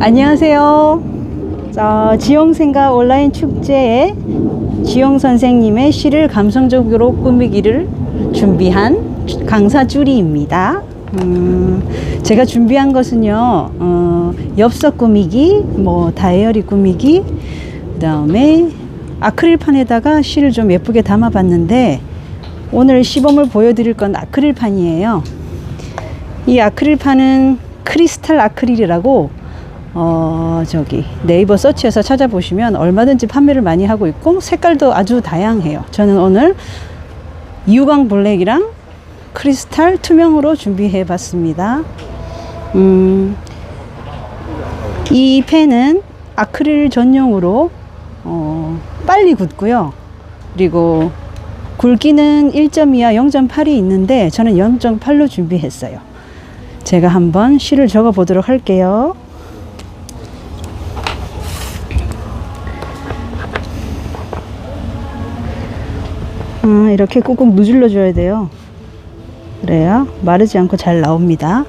안녕하세요. 자, 지용생가 온라인 축제에 지용 선생님의 시를 감성적으로 꾸미기를 준비한 강사 쭈리입니다. 음, 제가 준비한 것은요, 어, 엽서 꾸미기, 뭐 다이어리 꾸미기, 그 다음에 아크릴판에다가 시를 좀 예쁘게 담아봤는데 오늘 시범을 보여드릴 건 아크릴판이에요. 이 아크릴판은 크리스탈 아크릴이라고 어 저기 네이버 서치에서 찾아보시면 얼마든지 판매를 많이 하고 있고 색깔도 아주 다양해요. 저는 오늘 유광 블랙이랑 크리스탈 투명으로 준비해 봤습니다. 음, 이 펜은 아크릴 전용으로 어, 빨리 굳고요. 그리고 굵기는 1.2와 0.8이 있는데 저는 0.8로 준비했어요. 제가 한번 시를 적어 보도록 할게요. 아, 이렇게 꾹꾹 누질러 줘야 돼요. 그래야 마르지 않고 잘 나옵니다.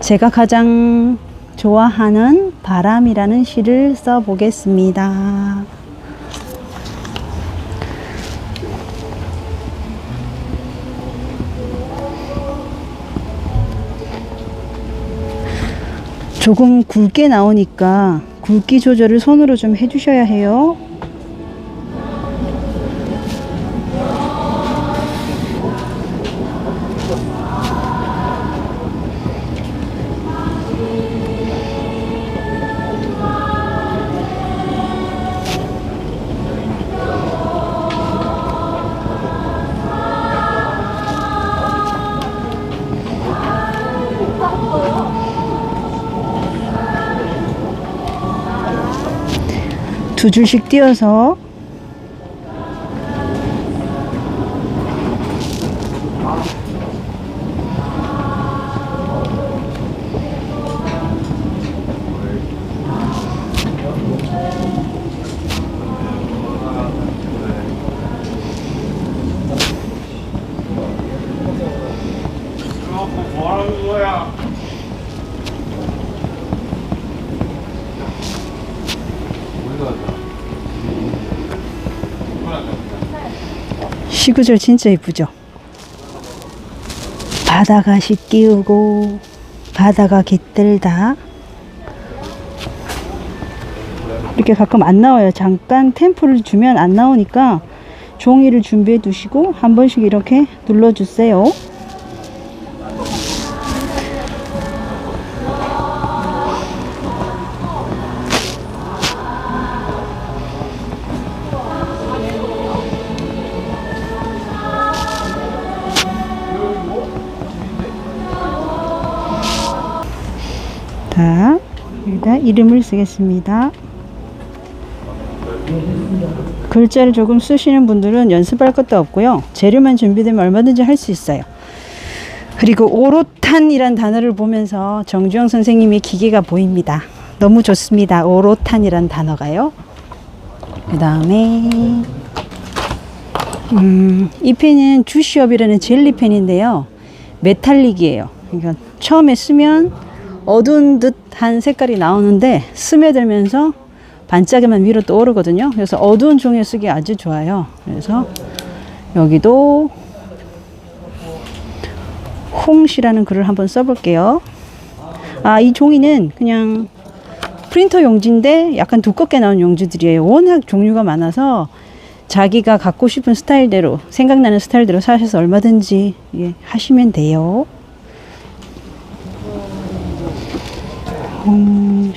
제가 가장 좋아하는 바람이라는 시를 써 보겠습니다. 조금 굵게 나오니까 굵기 조절을 손으로 좀 해주셔야 해요. 두 줄씩 띄어서 뭐 하는 거야? 시구절 진짜 이쁘죠? 바다가 씻기우고 바다가 깃들다. 이렇게 가끔 안 나와요. 잠깐 템포를 주면 안 나오니까 종이를 준비해 두시고 한 번씩 이렇게 눌러주세요 자 일단 이름을 쓰겠습니다. 글자를 조금 쓰시는 분들은 연습할 것도 없고요. 재료만 준비되면 얼마든지 할 수 있어요. 그리고 오롯탄이란 단어를 보면서 정주영 선생님의 기계가 보입니다. 너무 좋습니다. 오롯탄이란 단어가요. 그 다음에 음, 이 펜은 주시업이라는 젤리 펜인데요. 메탈릭이에요. 그러니까 처음에 쓰면 어두운 듯한 색깔이 나오는데 스며들면서 반짝이만 위로 떠오르거든요. 그래서 어두운 종이에 쓰기 아주 좋아요. 그래서 여기도 홍시라는 글을 한번 써볼게요. 아, 이 종이는 그냥 프린터 용지인데 약간 두껍게 나온 용지들이에요. 워낙 종류가 많아서 자기가 갖고 싶은 스타일대로 생각나는 스타일대로 사셔서 얼마든지 예, 하시면 돼요. 음,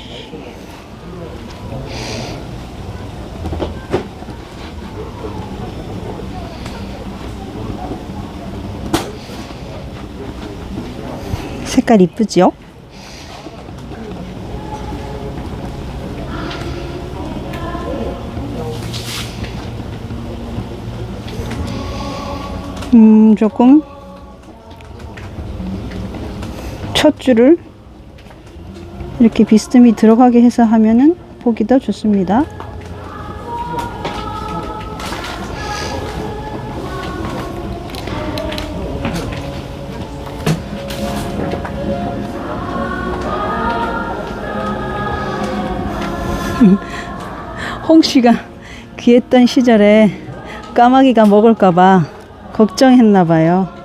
색깔 이쁘죠? 음, 조금 첫 줄을 이렇게 비스듬히 들어가게 해서 하면은 보기 더 좋습니다. 홍씨가 귀했던 시절에 까마귀가 먹을까봐 걱정했나봐요.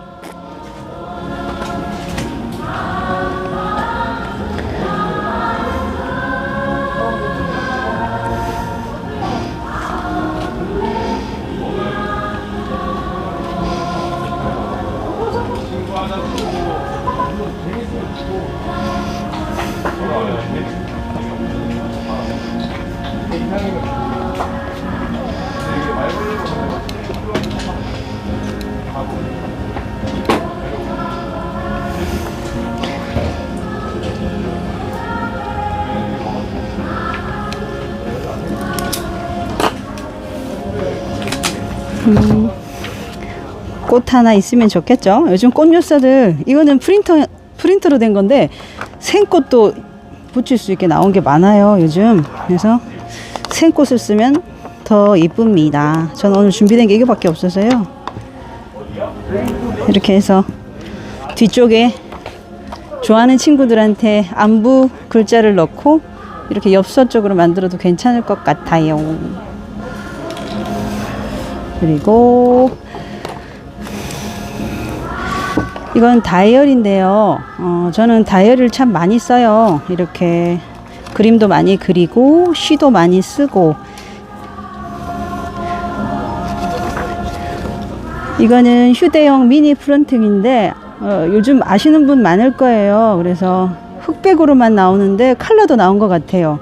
꽃 하나 있으면 좋겠죠. 요즘 꽃요사들 이거는 프린터 프린터로 된 건데 생꽃도 붙일 수 있게 나온 게 많아요. 요즘 그래서 생꽃을 쓰면 더 이쁩니다. 저는 오늘 준비된 게 이거밖에 없어서요. 이렇게 해서 뒤쪽에 좋아하는 친구들한테 안부 글자를 넣고 이렇게 엽서 쪽으로 만들어도 괜찮을 것 같아요. 그리고 이건 다이어리인데요. 어, 저는 다이어리를 참 많이 써요. 이렇게 그림도 많이 그리고 시도 많이 쓰고 이거는 휴대용 미니 프런팅인데 어, 요즘 아시는 분 많을 거예요. 그래서 흑백으로만 나오는데 컬러도 나온 것 같아요.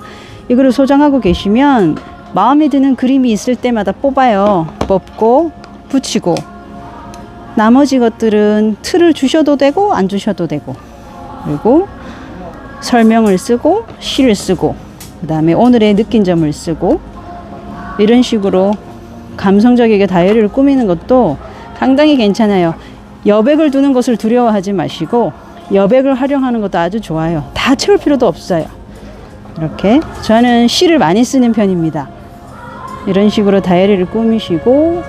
이거를 소장하고 계시면 마음에 드는 그림이 있을 때마다 뽑아요. 뽑고 붙이고 나머지 것들은 틀을 주셔도 되고 안 주셔도 되고 그리고 설명을 쓰고 시를 쓰고 그 다음에 오늘의 느낀 점을 쓰고 이런 식으로 감성적이게 다이어리를 꾸미는 것도 상당히 괜찮아요. 여백을 두는 것을 두려워하지 마시고 여백을 활용하는 것도 아주 좋아요. 다 채울 필요도 없어요. 이렇게 저는 시를 많이 쓰는 편입니다. 이런 식으로 다이어리를 꾸미시고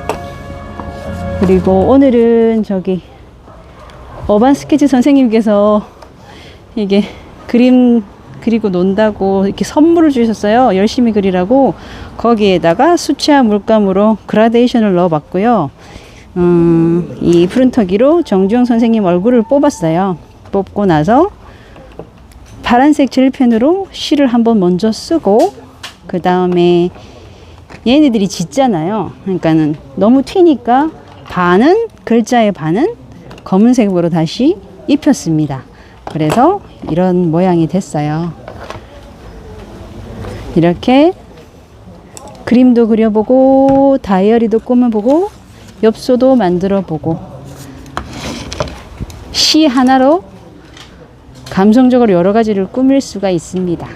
그리고 오늘은 저기 어반 스케치 선생님께서 이게 그림 그리고 논다고 이렇게 선물을 주셨어요. 열심히 그리라고 거기에다가 수채화 물감으로 그라데이션을 넣어봤고요. 음, 이 프린터기로 정주영 선생님 얼굴을 뽑았어요. 뽑고 나서 파란색 젤펜으로 시를 한번 먼저 쓰고 그 다음에 얘네들이 짙잖아요. 그러니까는 너무 튀니까 반은 글자의 반은 검은색으로 다시 입혔습니다. 그래서 이런 모양이 됐어요. 이렇게 그림도 그려보고 다이어리도 꾸며보고 엽서도 만들어보고 시 하나로 감성적으로 여러 가지를 꾸밀 수가 있습니다.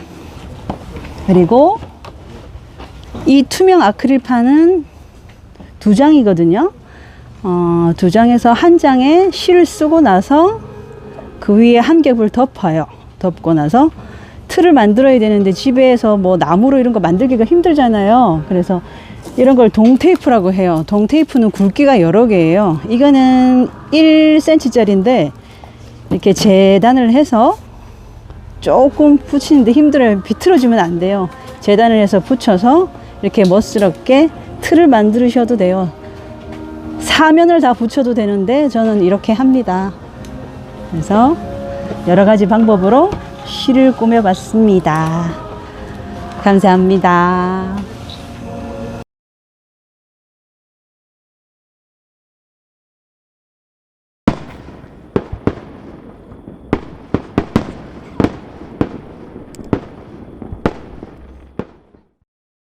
그리고 이 투명 아크릴판은 두 장이거든요. 어, 두 장에서 한 장에 실을 쓰고 나서 그 위에 한 겹을 덮어요. 덮고 나서 틀을 만들어야 되는데 집에서 뭐 나무로 이런 거 만들기가 힘들잖아요. 그래서 이런 걸 동테이프라고 해요. 동테이프는 굵기가 여러 개예요. 이거는 1cm짜리인데 이렇게 재단을 해서 조금 붙이는데 힘들어요. 비틀어지면 안 돼요. 재단을 해서 붙여서 이렇게 멋스럽게 틀을 만드셔도 돼요. 사면을 다 붙여도 되는데 저는 이렇게 합니다. 그래서 여러 가지 방법으로 시를 꾸며봤습니다. 감사합니다.